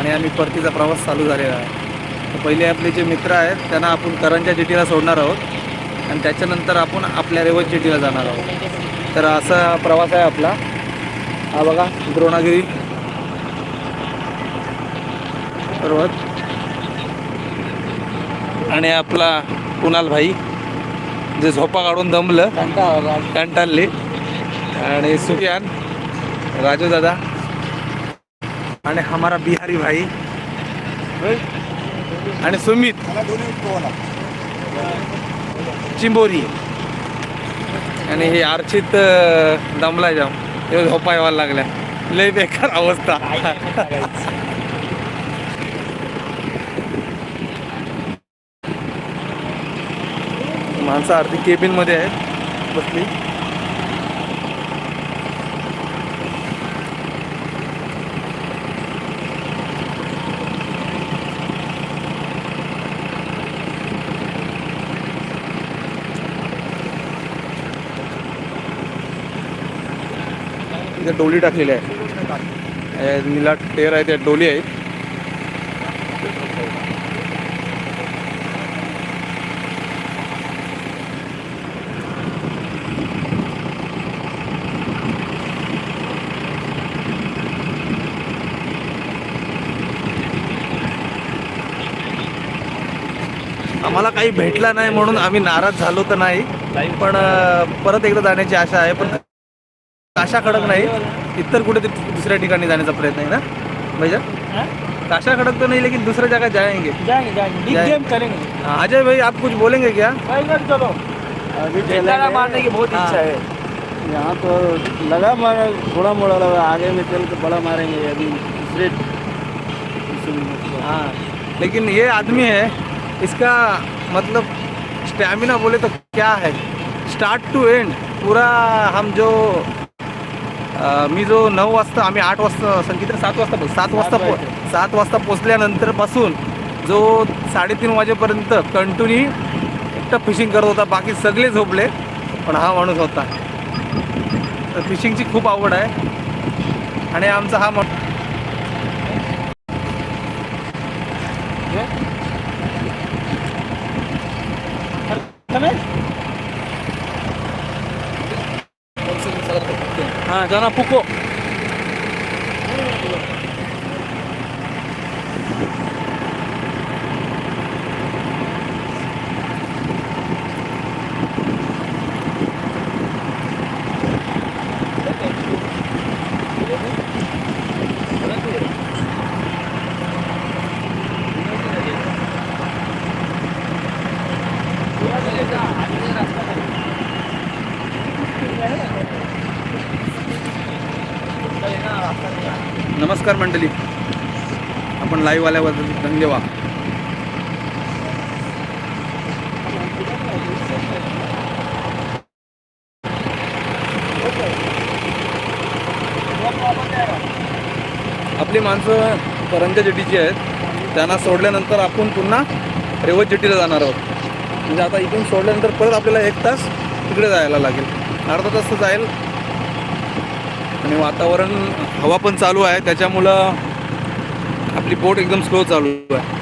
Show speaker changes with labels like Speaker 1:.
Speaker 1: आणि आम्ही परतीचा प्रवास चालू झालेला आहे. तर पहिले आपले जे मित्र आहेत त्यांना आपण करंजा जेटीला सोडणार आहोत. आणि त्याच्यानंतर आपण आपल्या रेवत जेटीला जाणार आहोत. तर असा प्रवास आहे आपला. हा बघा द्रोणागिरी. पर्वत. आणि आपला कुणाल भाई जे झोपा काढून दमलं. कंटाळले. आणि सुफियान राजू दादा. आणि हमारा बिहारी भाई आणि सुमित चिंबोरी. आणि हे अर्चित दमला जाम हे झोपा यायला लागल्या. लय बेकार अवस्था. माणसं अर्धी केबिनमध्ये आहेत बसली. इथे डोली टाकलेली आहे. निला टेर आहे त्या डोली आहेत आम्हाला काही भेटला नाही म्हणून आम्ही नाराज झालो तर नाही पण परत एकदा जाण्याची आशा आहे. पण काशा खडक नाही इतर कुठे दुसऱ्या ठिकाणी जाण्याचा प्रयत्न आहे ना? भैया काशा खड़क तो नहीं लेकिन दूसरे जगह जाएंगे
Speaker 2: जाएंगे जाएंगे बिग
Speaker 1: जाए-
Speaker 2: गेम करेंगे
Speaker 1: हाँ, अजय भाई आप कुछ बोलेंगे क्या?
Speaker 2: चलो.
Speaker 3: अभी
Speaker 2: मारने की बहुत
Speaker 1: हाँ।
Speaker 2: इच्छा है।
Speaker 3: यहाँ तो लगा मारा थोड़ा मोड़ा लगा आगे में चल के बड़ा मारेंगे अभी दूसरे
Speaker 1: हाँ लेकिन ये आदमी है इसका मतलब स्टैमिना बोले तो क्या है? स्टार्ट टू एंड पूरा हम जो मी जो नऊ वाजता आम्ही आठ वाजता संगीत सात वाजता पोच- सात वाजता पो सात वाजता. पोचल्यानंतरपासून जो साडेतीन वाजेपर्यंत कंटिन्यू एकटा फिशिंग करत होता बाकी सगळे झोपले पण हा माणूस होता. तर फिशिंगची खूप आवड आहे. आणि आमचा हा? माणूस हाँ जाना पुको नमस्कार मंडळी. आपण लाईव्ह आल्याबद्दल धन्यवाद. आपली माणसं परंजा जेटीची आहेत. त्यांना सोडल्यानंतर आपण पुन्हा रेवत जेटीला जाणार आहोत. म्हणजे आता इथून सोडल्यानंतर परत आपल्याला एक तास तिकडे जायला लागेल. अर्धा तास जाईल. आणि वातावरण हवा पण चालू आहे. त्याच्यामुळं आपली बोट एकदम स्लो चालू आहे.